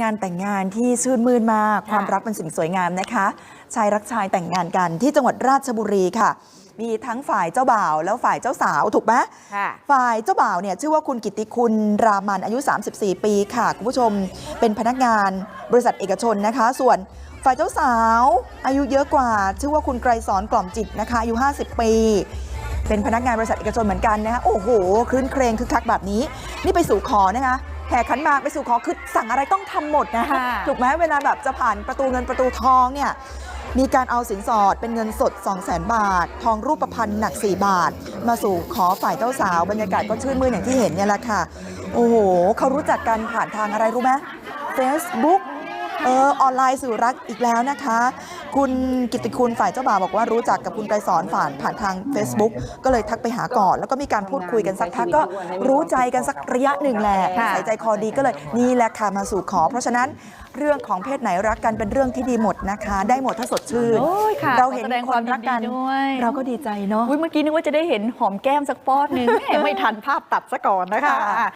งานแต่งงานที่ชื่นมื่นมากค่ะความรักเป็นสิ่งสวยงามนะคะ ชายรักชายแต่งงานกันที่จังหวัดราชบุรีค่ะ มีทั้งฝ่ายเจ้าบ่าวแล้วฝ่ายเจ้าสาวถูกไหมค่ะฝ่ายเจ้าบ่าวเนี่ยชื่อว่าคุณกิตติคุณรามันอายุ 34 ปีค่ะ คุณผู้ชมเป็นพนักงานบริษัทเอกชนนะคะ ส่วนฝ่ายเจ้าสาว อายุเยอะกว่า ชื่อว่าคุณไกรสอนกล่อมจิตนะคะอายุ 50 ปีเป็นพนักงานบริษัทเอกชนเหมือนกันนะคะโอ้โหคลื้นเครงคึกคักแบบนี้ นี่ไปสู่ขอนะคะ แห่ขันหมากไปสู่ขอคือสั่งอะไรต้องทำหมดนะคะค่ะถูกไหมเวลาแบบจะผ่านประตูเงินประตูทองเนี่ยมีการเอาสินสอดเป็นเงินสด 2 0 0 0 0 0บาท ทองรูปพรรณหนัก 4 บาท มาสู่ขอฝ่ายเจ้าสาว บรรยากาศก็ชื่นมื่นอย่างที่เห็นเนี่ยแหละค่ะ โอ้โห เขารู้จักกันผ่านทางอะไรรู้ไหม Facebook เออออนไลน์สื่อรักอีกแล้วนะคะ คุณกิตติคุณฝ่ายเจ้าบ่าวบอกว่ารู้จักกับคุณไกรสอนผ่านผ่านทาง Facebook ก็เลยทักไปหาก่อน แล้วก็มีการพูดคุยกันสักพักก็รู้ใจกันสักระยะหนึ่งแหละค่ะใส่ใจคอดีก็เลยนี่แหละค่ะมาสู่ขอ เพราะฉะนั้นเรื่องของเพศไหนรักกันเป็นเรื่องที่ดีหมดนะคะ ได้หมดถ้าสดชื่นโอ้ยค่ะเราเห็นขอแสดงคความนรักกันยินดีด้วยเราก็ดีใจเนาะอุ้ยเมื่อกี้นึกว่าจะได้เห็นหอมแก้มสักป้อนหนึ่งแหมไม่ทันภาพตัดซะก่อนนะคะค่ะ